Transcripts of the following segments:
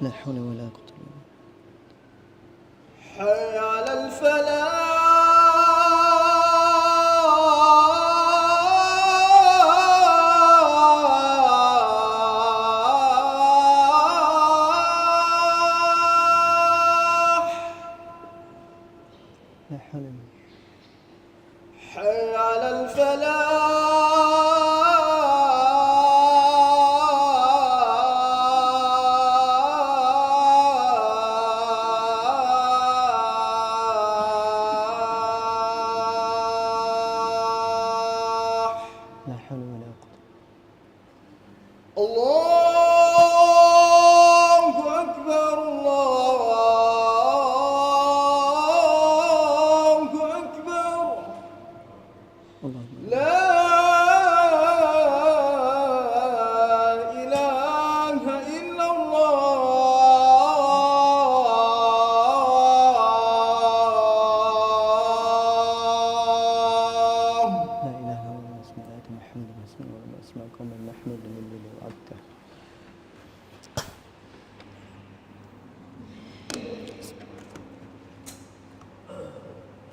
لا حول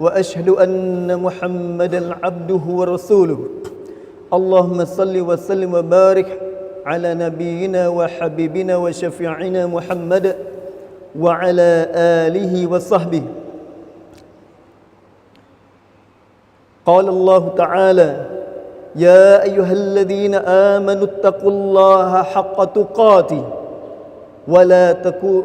وأشهد أن محمدا عبده ورسوله. اللهم صل وسلم وبارك على نبينا وحبيبنا وشفيعنا محمد وعلى آله وصحبه. قال الله تعالى يا أيها الذين آمنوا اتقوا الله حق تقاته ولا تكو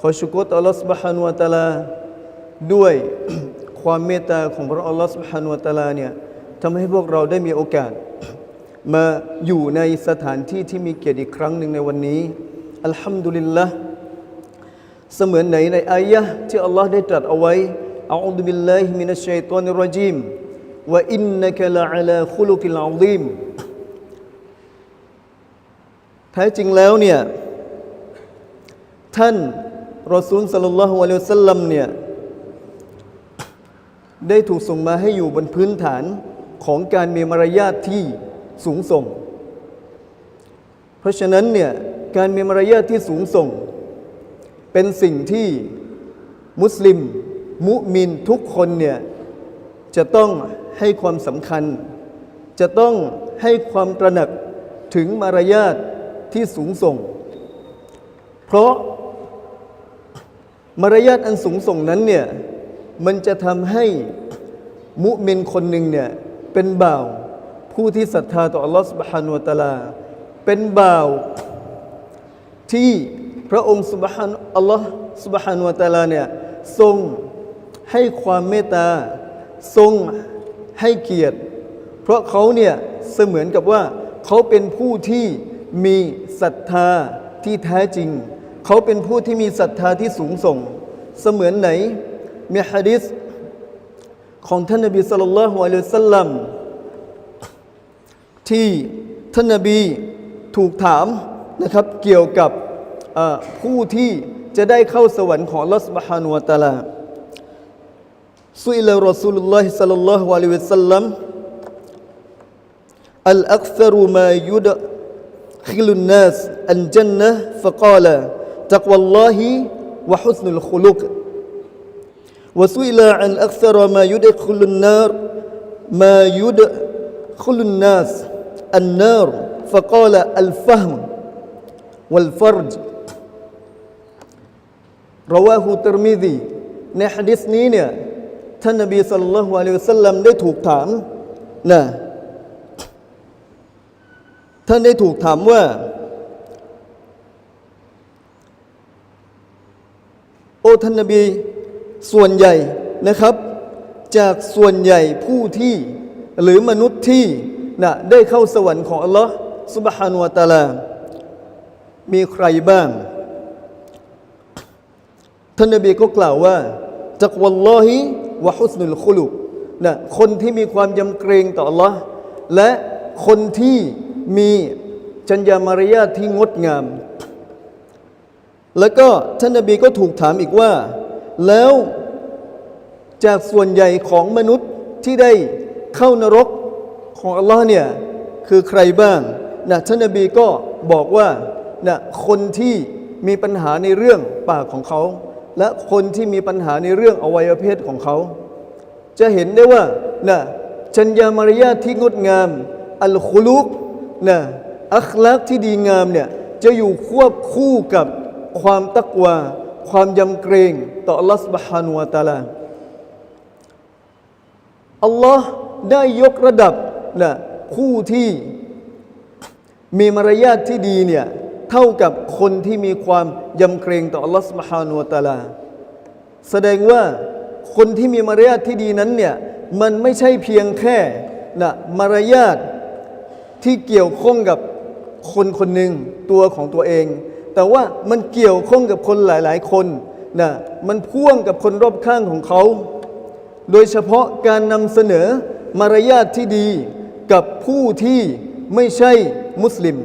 ขอชุกรต่อ Allah سبحانه และ تعالى ด้วย ความเมตตาของพระอัลลอฮ์ سبحانه และ تعالى เนี่ยทำให้พวกเราได้มีโอกาส มาอยู่ในสถานที่ที่มีเกียรติอีกครั้งหนึ่งในวันนี้อัลฮัมดุลิลละ เสมือนไหนในอายะห์ที่อัลลอฮ์ได้ตรัสเอาไว้อาอูดุบิลลาฮิมินัชชัยฏอนิรรจีมวะอินนักละอะลาคุลุกิลอาซีมแท้จริงแล้วเนี่ย ท่าน รอซูลสัลลัลลอฮุอะลัยฮิวสัลลัมเนี่ยได้ถูกส่งมาให้อยู่บนพื้นฐานของการมีมารยาทที่สูงส่ง เพราะฉะนั้นเนี่ยการมีมารยาทที่สูงส่ง เป็นสิ่งที่มุสลิม มุมินทุกคนเนี่ยจะต้องให้ความสำคัญ จะต้องให้ความตระหนักถึงมารยาทที่สูงส่ง เพราะ มารยาทอันสูงส่งนั้นเนี่ยมันจะทำให้มุมินคนหนึ่งเนี่ยเป็นบ่าวผู้ที่ศรัทธาต่ออัลลอฮฺ سبحانه และ تعالى เป็นบ่าว ที่พระองค์สุบฮานอัลลอฮ์สุบฮานวะตะอาลาเนี่ยทรงให้ความเมตตา ทรงให้เกียรติ เพราะเขาเนี่ยเสมือนกับว่า เขาเป็นผู้ที่มีศรัทธาที่แท้จริง เขาเป็นผู้ที่มีศรัทธาที่สูงส่ง เสมือนไหนมีฮะดิษของท่านนบีสุลต่านฮุอะลัยสัลลัมที่ท่านนบีถูกถามนะครับเกี่ยวกับผู้ที่จะได้เข้าสวรรค์ของลอสบะฮานุวตาลาสุอิลรอสูลุลลอฮิสัลลัลลอฮุอะลัยฮิวะสัลลัมอัลอักษรุมายุดขิลุนนัสอันจันนะฟะกาลา تقوى الله وحسن الخلق وسئل عن أكثر ما يدخل النار ما يدخل الناس النار فقال الفهم والفرج رواه الترمذي ในฮะดิษนี้เนี่ยท่านนบีสัลลัลลอฮุอะลัยฮิวะสัลลัมได้ถูกถามนะท่านได้ถูกถามว่า อ้ท่านนบีส่วนใหญ่นะครับ จากส่วนใหญ่ผู้ที่หรือมนุษย์ที่นะได้เข้าสวรรค์ของอัลลอฮ์สุบฮานุวะตาลา มีใครบ้าง ท่านนบีก็กล่าวว่าจักวัลลอฮิวะฮุสนุลคุลุนะคนที่มีความยำเกรงต่อ Allah และคนที่มีจัญญามารยาทที่งดงาม แล้วก็ท่านนบีก็ถูกถามอีกว่า แล้วจากส่วนใหญ่ของมนุษย์ที่ได้เข้านรกของอัลลอฮ์เนี่ยคือใครบ้างนะท่านนบีก็บอกว่านะคนที่มีปัญหาในเรื่องปากของเขา และคนที่มีปัญหาในเรื่องอวัยวะเพศของเขา จะเห็นได้ว่านะชัญญามารยาทที่งดงาม อัลคุลุกนะอัคลักที่ดีงามเนี่ยจะอยู่ควบคู่กับ ความตักวา ความยำเกรงต่อ Allah Subhanahu wa Ta'ala อัลลอฮ์ได้ยกระดับนะผู้ที่มีมารยาทที่ดีเนี่ยเท่ากับคนที่มีความยำเกรงต่อ Allah Subhanahu wa Ta'ala แสดงว่าคนที่มีมารยาทที่ดีนั้นเนี่ยมันไม่ใช่เพียงแค่นะมารยาทที่เกี่ยวข้องกับคนคนหนึ่งตัวของตัวเอง แต่ว่ามันเกี่ยวข้องกับคนหลาย ๆ คนนะมันพ่วงกับคนรอบข้างของเขา โดยเฉพาะการนำเสนอมารยาทที่ดีกับผู้ที่ไม่ใช่มุสลิม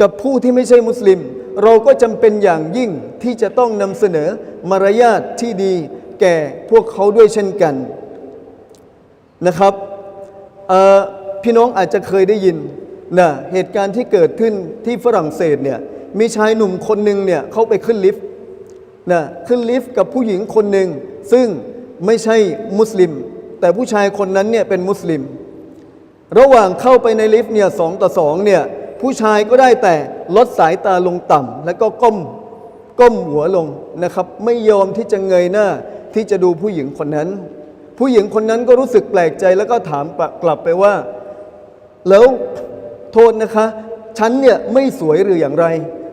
กับผู้ที่ไม่ใช่มุสลิม เราก็จำเป็นอย่างยิ่งที่จะต้องนำเสนอมารยาทที่ดีแก่พวกเขาด้วยเช่นกันนะครับพี่น้องอาจจะเคยได้ยิน นะเหตุการณ์ที่เกิดขึ้นที่ฝรั่งเศสเนี่ยมีชายหนุ่มคนหนึ่งเนี่ยเขาไปขึ้นลิฟต์นะขึ้นลิฟต์กับผู้หญิงคนหนึ่งซึ่งไม่ใช่มุสลิม แต่ผู้ชายคนนั้นเนี่ยเป็นมุสลิม ระหว่างเข้าไปในลิฟต์เนี่ยสองต่อสองเนี่ยผู้ชายก็ได้แต่ลดสายตาลงต่ำแล้วก็ก้มก้มหัวลงนะครับ ไม่ยอมที่จะเงยหน้าที่จะดูผู้หญิงคนนั้น ผู้หญิงคนนั้นก็รู้สึกแปลกใจแล้วก็ถามกลับไปว่า แล้ว โทษนะคะ ฉันเนี่ยไม่สวยหรืออย่างไร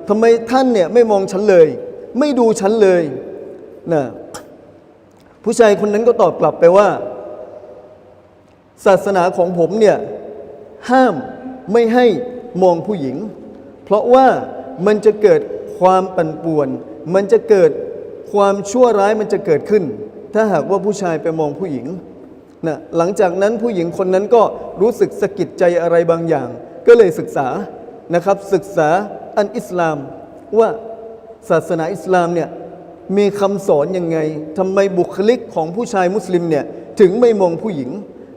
ทำไมท่านเนี่ยไม่มองฉันเลย ไม่ดูฉันเลยนะผู้ชายคนนั้นก็ตอบกลับไปว่า ศาสนาของผมเนี่ยห้ามไม่ให้มองผู้หญิง เพราะว่ามันจะเกิดความปั่นป่วน มันจะเกิดความชั่วร้ายมันจะเกิดขึ้น ถ้าหากว่าผู้ชายไปมองผู้หญิงนะหลังจากนั้นผู้หญิงคนนั้นก็รู้สึกสะกิดใจอะไรบางอย่าง ก็เลยศึกษานะครับศึกษาอันอิสลามว่าศาสนาอิสลามเนี่ยมีคำสอนยังไงทำไมบุคลิกของผู้ชายมุสลิมเนี่ยถึงไม่มองผู้หญิง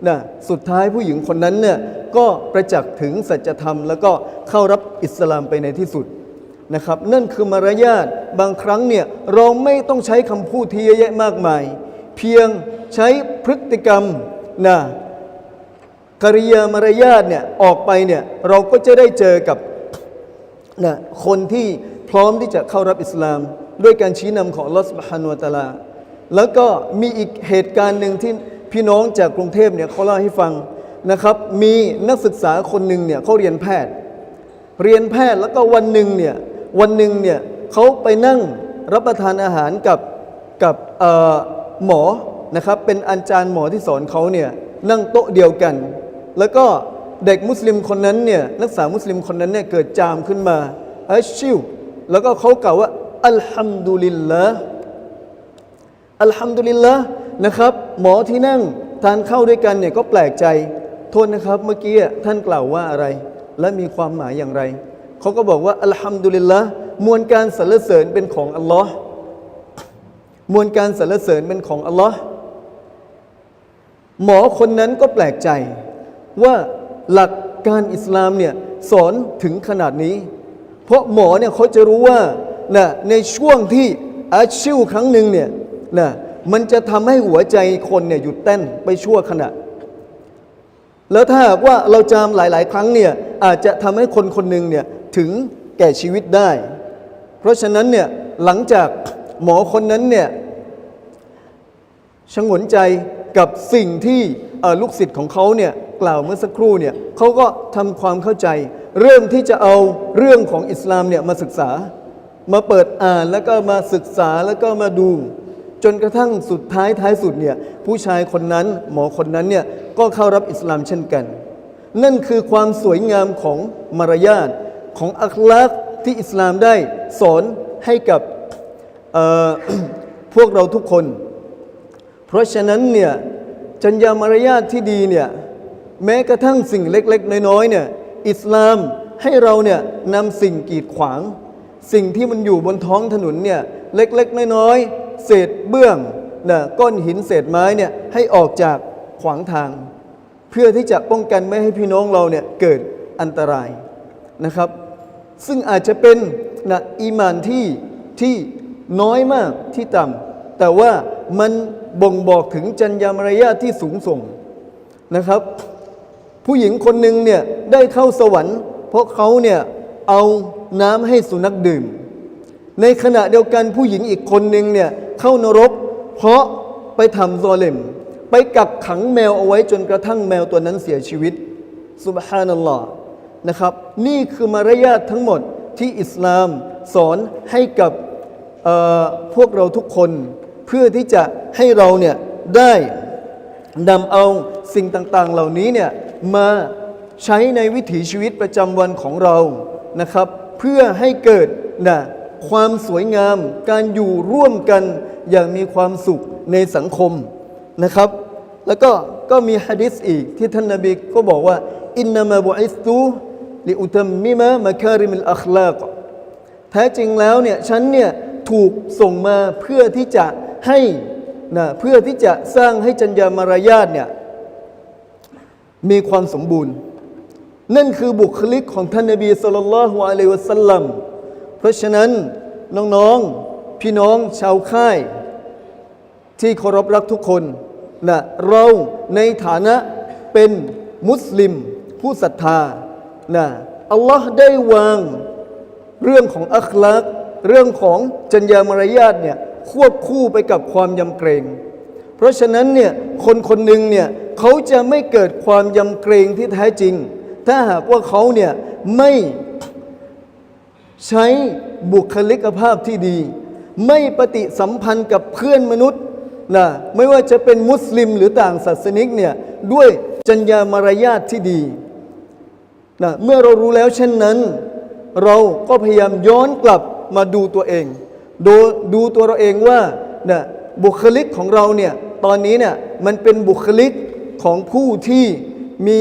นะสุดท้ายผู้หญิงคนนั้นเนี่ยก็ประจักษ์ถึงสัจธรรม แล้วก็เข้ารับอิสลามไปในที่สุดนะครับนั่นคือมารยาทบางครั้งเนี่ยเราไม่ต้องใช้คำพูดที่เยอะแยะมากมาย เพียงใช้พฤติกรรมนะ กริยามารยาทเนี่ยออกไปเนี่ยเราก็จะได้เจอกับนะคนที่พร้อมที่จะเข้ารับอิสลาม ด้วยการชี้นำของลอสบฮานุวตะอาลา แล้วก็มีอีกเหตุการณ์หนึ่งที่พี่น้องจากกรุงเทพเนี่ยเขาเล่าให้ฟังนะครับ มีนักศึกษาคนหนึ่งเนี่ยเขาเรียนแพทย์ เรียนแพทย์แล้วก็วันหนึ่งเนี่ยวันหนึ่งเนี่ยเขาไปนั่งรับประทานอาหารกับกับหมอนะครับเป็นอาจารย์หมอที่สอนเขาเนี่ยนั่งโต๊ะเดียวกัน แล้วก็เด็กมุสลิมคนนั้นเนี่ยนักศึกษามุสลิมคนนั้นเนี่ยเกิดจามขึ้นมาอัชชิวแล้วก็เขากล่าวว่าอัลฮัมดุลิลละอัลฮัมดุลิลละนะครับ หมอที่นั่งทานข้าวด้วยกันเนี่ยก็แปลกใจโทษนะครับเมื่อกี้ท่านกล่าวว่าอะไร และมีความหมายอย่างไรเขาก็บอกว่าอัลฮัมดุลิลละมวลการสรรเสริญเป็นของอัลลอฮ์มวลการสรรเสริญเป็นของอัลลอฮ์หมอคนนั้นก็แปลกใจ ว่าหลักการอิสลามเนี่ยสอนถึงขนาดนี้ เพราะหมอเนี่ยเขาจะรู้ว่านะในช่วงที่อาชิวครั้งหนึ่งเนี่ยนะมันจะทำให้หัวใจคนเนี่ยหยุดเต้นไปชั่วขณะ แล้วถ้าหากว่าเราจามหลาย ๆ ครั้งเนี่ยอาจจะทำให้คนคนหนึ่งเนี่ยถึงแก่ชีวิตได้ เพราะฉะนั้นเนี่ยหลังจากหมอคนนั้นเนี่ยชงนใจกับสิ่งที่ลูกศิษย์ของเขาเนี่ย กล่าวเมื่อสักครู่เนี่ยเขาก็ทำความเข้าใจ เริ่มที่จะเอาเรื่องของอิสลามเนี่ยมาศึกษา มาเปิดอ่านแล้วก็มาศึกษาแล้วก็มาดู จนกระทั่งสุดท้ายท้ายสุดเนี่ยผู้ชายคนนั้นหมอคนนั้นเนี่ยก็เข้ารับอิสลามเช่นกัน นั่นคือความสวยงามของมารยาทของอัคลักที่อิสลามได้สอนให้กับพวกเราทุกคน เพราะฉะนั้นเนี่ยจัญญามารยาทที่ดีเนี่ย แม้กระทั่งสิ่งเล็กๆ น้อยๆเนี่ยอิสลามให้เราเนี่ยนำสิ่งกีดขวาง สิ่งที่มันอยู่บนท้องถนนเนี่ยเล็กๆ น้อยๆ เศษเบื้องนะก้อนหินเศษไม้เนี่ยให้ออกจากขวางทาง เพื่อที่จะป้องกันไม่ให้พี่น้องเราเนี่ยเกิดอันตรายนะครับ ซึ่งอาจจะเป็นนะอีมานที่ที่น้อยมากที่ต่ำแต่ว่ามันบ่งบอกถึงจัญญามารยาทที่สูงส่งนะครับ ผู้หญิงคนหนึ่งเนี่ยได้เข้าสวรรค์ เพราะเขาเนี่ยเอาน้ำให้สุนัขดื่ม ในขณะเดียวกันผู้หญิงอีกคนหนึ่งเนี่ยเข้านรก เพราะไปทำซอเลมไปกักขังแมวเอาไว้จนกระทั่งแมวตัวนั้นเสียชีวิตสุบฮานัลลอฮ์นะครับ นี่คือมารยาททั้งหมดที่อิสลามสอนให้กับพวกเราทุกคนเพื่อที่จะให้เราเนี่ยได้นำเอาสิ่งต่างๆเหล่านี้เนี่ย มาใช้ในวิถีชีวิตประจำวันของเรานะครับ เพื่อให้เกิดนะความสวยงาม การอยู่ร่วมกันอย่างมีความสุขในสังคมนะครับ แล้วก็ก็มีฮะดิษอีกที่ท่านนาบีก็บอกว่าอินนามาบุอิสตูลิอุตัมมิมะมะคาริมิลอัคลากแท้จริงแล้วเนี่ยฉันเนี่ยถูกส่งมาเพื่อที่จะให้นะเพื่อที่จะสร้างให้จัญญามารยาทเนี่ย มีความสมบูรณ์ นั่นคือบุคลิกของท่านนบีสุลต่านละฮ์อะลัยวะสัลลัมเพราะฉะนั้นน้องๆพี่น้องชาวค่าย ที่เคารพรักทุกคนนะเราในฐานะเป็นมุสลิม ผู้ศรัทธานะอัลลอฮ์ได้วางเรื่องของอัคลัก เรื่องของจัญญามารยาทเนี่ยควบคู่ไปกับความยำเกรง เพราะฉะนั้นเนี่ยคนคนหนึ่งเนี่ยเขาจะไม่เกิดความยำเกรงที่แท้จริง ถ้าหากว่าเขาเนี่ยไม่ใช้บุคลิกภาพที่ดี ไม่ปฏิสัมพันธ์กับเพื่อนมนุษย์นะไม่ว่าจะเป็นมุสลิมหรือต่างศาสนิกเนี่ยด้วยจัญญามารยาทที่ดีนะเมื่อเรารู้แล้วเช่นนั้น เราก็พยายามย้อนกลับมาดูตัวเอง ดูดูตัวเราเองว่านะบุคลิกของเราเนี่ย ตอนนี้เนี่ยมันเป็นบุคลิกของผู้ที่มี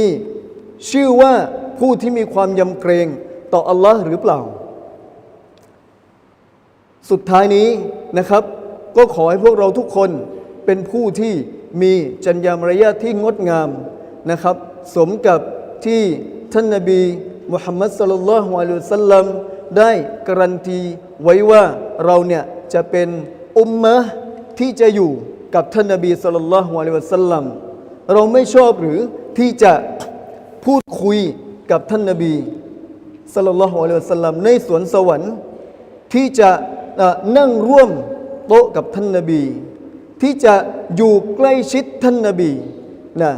ชื่อว่าผู้ที่มีความยำเกรงต่ออัลลอฮ์หรือเปล่า สุดท้ายนี้นะครับ ก็ขอให้พวกเราทุกคนเป็นผู้ที่มีจัญญามารยาทที่งดงามนะครับ สมกับที่ท่านนบีมุฮัมมัดสลลัลฮุอะลัยฮิสัลลัมได้การันตีไว้ว่าเราเนี่ยจะเป็นอุมมะที่จะอยู่ กับท่านนบีสลลัลลอฮุอะลิวะสัลลัมเราไม่ชอบหรือที่จะพูดคุยกับท่านนบีสลลัลลอฮุอะลิวะสัลลัมในสวนสวรรค์ ที่จะนั่งร่วมโต๊ะกับท่านนบี ที่จะอยู่ใกล้ชิดท่านนบีนะ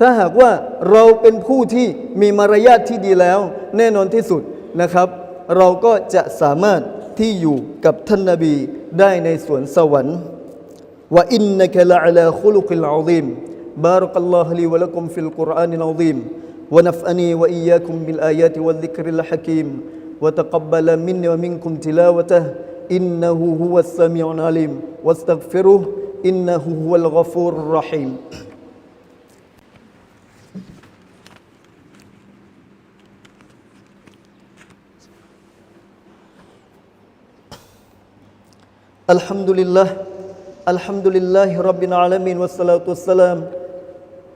ถ้าหากว่าเราเป็นผู้ที่มีมารยาทที่ดีแล้ว แน่นอนที่สุดนะครับ เราก็จะสามารถที่อยู่กับท่านนบีได้ในสวนสวรรค์ وإنك لعلى خلق عظيم. بارك الله لي ولكم في القرآن العظيم. ونفعني وإياكم بالآيات والذكر الحكيم. وتقبل مني ومنكم تلاوته. إنه هو السميع العليم. واستغفره إنه هو الغفور الرحيم. الحمد لله الحمد لله رب العالمين والصلاة والسلام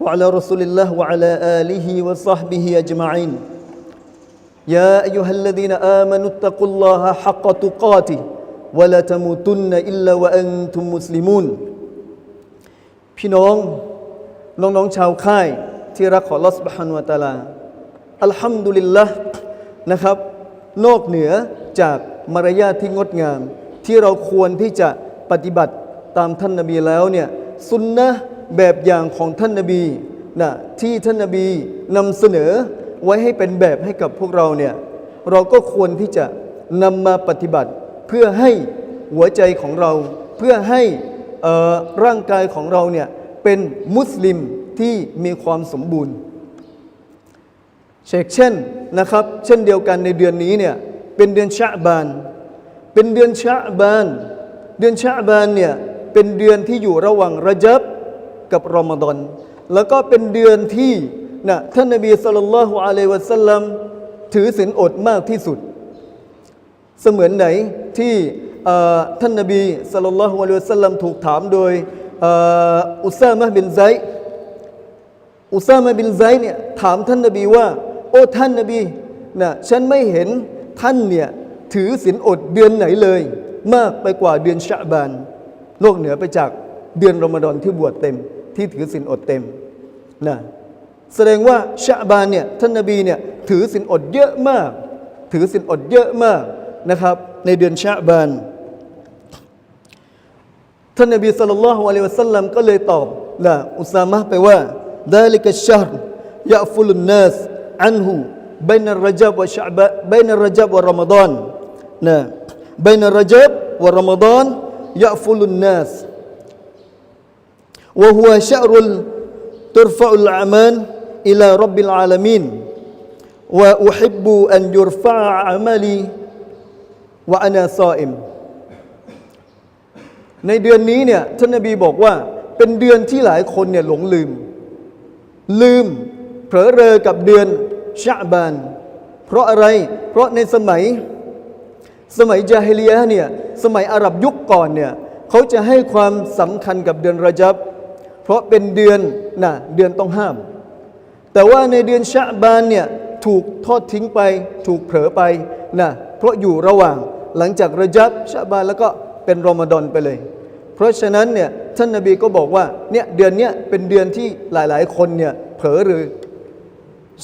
وعلى رسول الله وعلى آله وصحبه أجمعين يا أيها الذين آمنوا اتقوا الله حق تقاته ولا تموتن إلا وأنتم مسلمون พี่น้องน้องๆชาวค่ายที่รักของลอสบฮานุวะตะอาลา อัลฮัมดุลิลละนะครับ นอกเหนือจากมารยาทที่งดงาม ที่เราควรที่จะปฏิบัติ ตามท่านนบีแล้วเนี่ยสุนนะแบบอย่างของท่านนบีนะที่ท่านนบีนำเสนอไว้ให้เป็นแบบให้กับพวกเราเนี่ยเราก็ควรที่จะนำมาปฏิบัติเพื่อให้หัวใจของเรา เพื่อให้อ่อร่างกายของเราเนี่ยเป็นมุสลิมที่มีความสมบูรณ์เชกเช่นนะครับ เช่นเดียวกันในเดือนนี้เนี่ยเป็นเดือนชะบาน เป็นเดือนชะบาน เดือนชะบานเนี่ย เป็นเดือนที่อยู่ระหว่างระจับกับรอมฎอนแล้วก็เป็นเดือนที่นะท่านนบีสุลต่านละฮ์อะลัยวะสัลลัมถือศีลอดมากที่สุด เสมือนไหนที่ท่านนบีสัลลัลลอฮุอะลัยวะสัลลัมถูกถามโดยอุซามะบินไซอุซามะบินไซเนี่ยถามท่านนบีว่า โอ้ท่านนบีนะฉันไม่เห็นท่านเนี่ยถือศีลอดเดือนไหนเลย มากไปกว่าเดือนชะบาน โลกเหนือไปจากเดือนรอมฎอนที่บวชเต็ม ที่ถือศีลอดเต็มนะแสดงว่าชะบานเนี่ยท่านนบีเนี่ยถือศีลอดเยอะมาก ถือศีลอดเยอะมากนะครับ ในเดือนชะบานท่านนบีสุลต่านละฮ์อะลัยวะสัลลัมก็เลยตอบนะอุสามะไปว่าดาลิกชาร์ยะฟุลนัสอันหูบนรจับวะชะบะบนรจับวะรอมฎอนนะบนรจับวะรอมฎอน ยะฟุลุนนัสวะฮุวชะรุลตุรฟะอุลอามานอิลารับบิลอาลามินวะอุฮิบบูอันยุรฟะอามาลีวะอานาซออิมในเดือนนี้เนี่ยท่านนบีบอกว่า เป็นเดือนที่หลายคนเนี่ยหลงลืม ลืมเผลอเรอกับเดือนชะบาน เพราะอะไร เพราะในสมัย สมัยจาฮิลียะเนี่ยสมัยอาหรับยุคก่อนเนี่ยเขาจะให้ความสำคัญกับเดือนระจับ เพราะเป็นเดือนนะเดือนต้องห้าม แต่ว่าในเดือนชะบานเนี่ยถูกทอดทิ้งไป ถูกเผลอไปนะเพราะอยู่ระหว่างหลังจากระจับชะบานแล้วก็เป็นรอมฎอนไปเลย เพราะฉะนั้นเนี่ยท่านนบีก็บอกว่าเนี่ยเดือนเนี้ยเป็นเดือนที่หลายๆ คนเนี่ยเผลอหรือ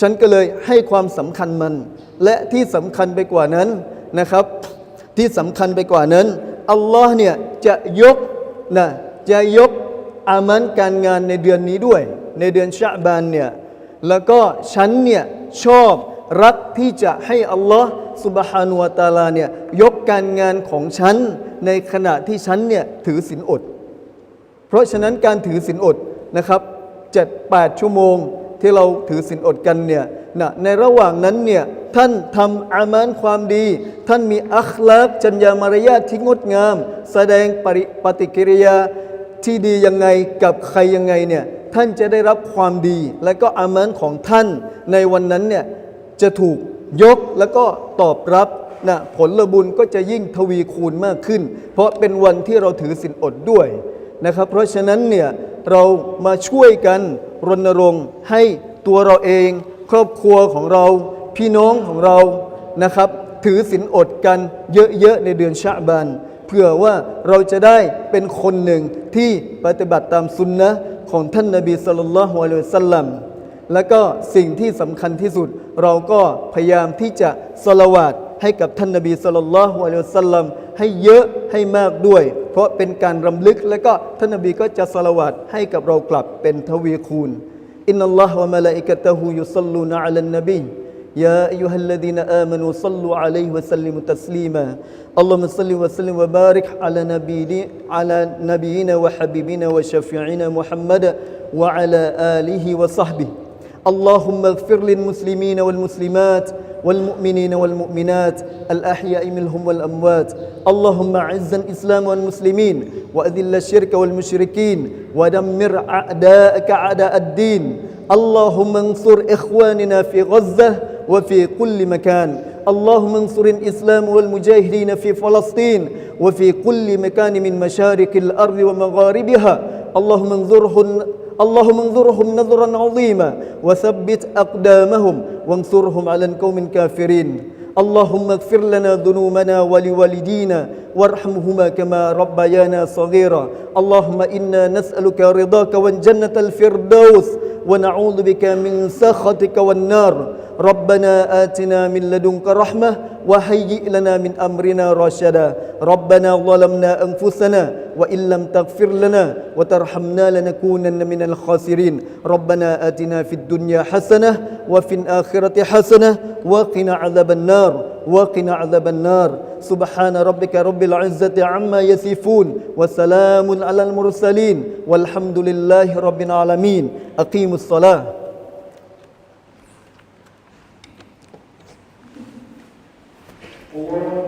ฉันก็เลยให้ความสำคัญมัน และที่สำคัญไปกว่านั้นนะครับ ที่สำคัญไปกว่านั้นอัลลอฮ์เนี่ยจะยกนะจะยกอามันการงานในเดือนนี้ด้วย ในเดือนชะบานเนี่ยแล้วก็ฉันเนี่ยชอบรักที่จะให้อัลลอฮ์สุบฮานุวะตาลาเนี่ยยกการงานของฉัน ในขณะที่ฉันเนี่ยถือศีลอด เพราะฉะนั้นการถือศีลอดนะครับเจ็ดแปดชั่วโมงที่เราถือศีลอดกันเนี่ย นะในระหว่างนั้นเนี่ยท่านทำอามานความดี ท่านมีอัคลากจัญญามารยาทที่งดงาม แสดงปริปฏิกิริยาที่ดียังไงกับใครยังไงเนี่ยท่านจะได้รับความดี และก็อามานของท่านในวันนั้นเนี่ยจะถูกยกแล้วก็ตอบรับนะผลบุญก็จะยิ่งทวีคูณมากขึ้น เพราะเป็นวันที่เราถือศีลอดด้วยนะครับ เพราะฉะนั้นเนี่ยเรามาช่วยกันรณรงค์ให้ตัวเราเอง ครอบครัวของเรา พี่น้องของเรานะครับ ถือศีลอดกันเยอะๆในเดือนชะบานเพื่อว่าเราจะได้เป็นคนหนึ่งที่ปฏิบัติตามสุนนะของท่านนบีสุลต่านละฮ์อะลัยฮิวะสัลลัมแล้วก็สิ่งที่สำคัญที่สุด เราก็พยายามที่จะสละวาดให้กับท่านนบีสุลต่านละฮ์อะลัยฮิสัลลัมให้เยอะให้มากด้วย เพราะเป็นการรำลึกแล้วก็ท่านนบีก็จะสละวาดให้กับเรากลับเป็นทวีคูณ إن الله وملائكته يصلون على النبي. يا أيها الذين آمنوا صلوا عليه وسلموا تسليما. اللهم صل وسلم وبارك على نبينا على نبينا وحبيبنا وشفيعنا محمد وعلى آله وصحبه. اللهم اغفر للمسلمين والمسلمات والمؤمنين والمؤمنات الأحياء منهم والأموات. اللهم أعز الإسلام والمسلمين وأذل الشرك والمشركين ودمر أعداءك أعداء الدين. اللهم انصر إخواننا في غزة وفي كل مكان. اللهم انصر الإسلام والمجاهدين في فلسطين وفي كل مكان من مشارق الأرض ومغاربها. اللهم انظرهم اللهم انظرهم نظرا عظيما وثبت أقدامهم وانصرهم على القوم الكافرين. اللهم اغفر لنا ذنوبنا ولوالدينا وارحمهما كما ربيانا صغيرا. اللهم إنا نسألك رضاك والجنة الفردوس ونعوذ بك من سخطك والنار. ربنا آتنا من لدنك رحمة وهيئ لنا من أمرنا رشدا ربنا ظلمنا أنفسنا وإن لم تغفر لنا وترحمنا لنكونن من الخاسرين ربنا آتنا في الدنيا حسنة وفي الآخرة حسنة وقنا عذاب النار وقنا عذاب النار سبحان ربك رب العزة عما يصفون وسلام على المرسلين والحمد لله رب العالمين أقيموا الصلاة Or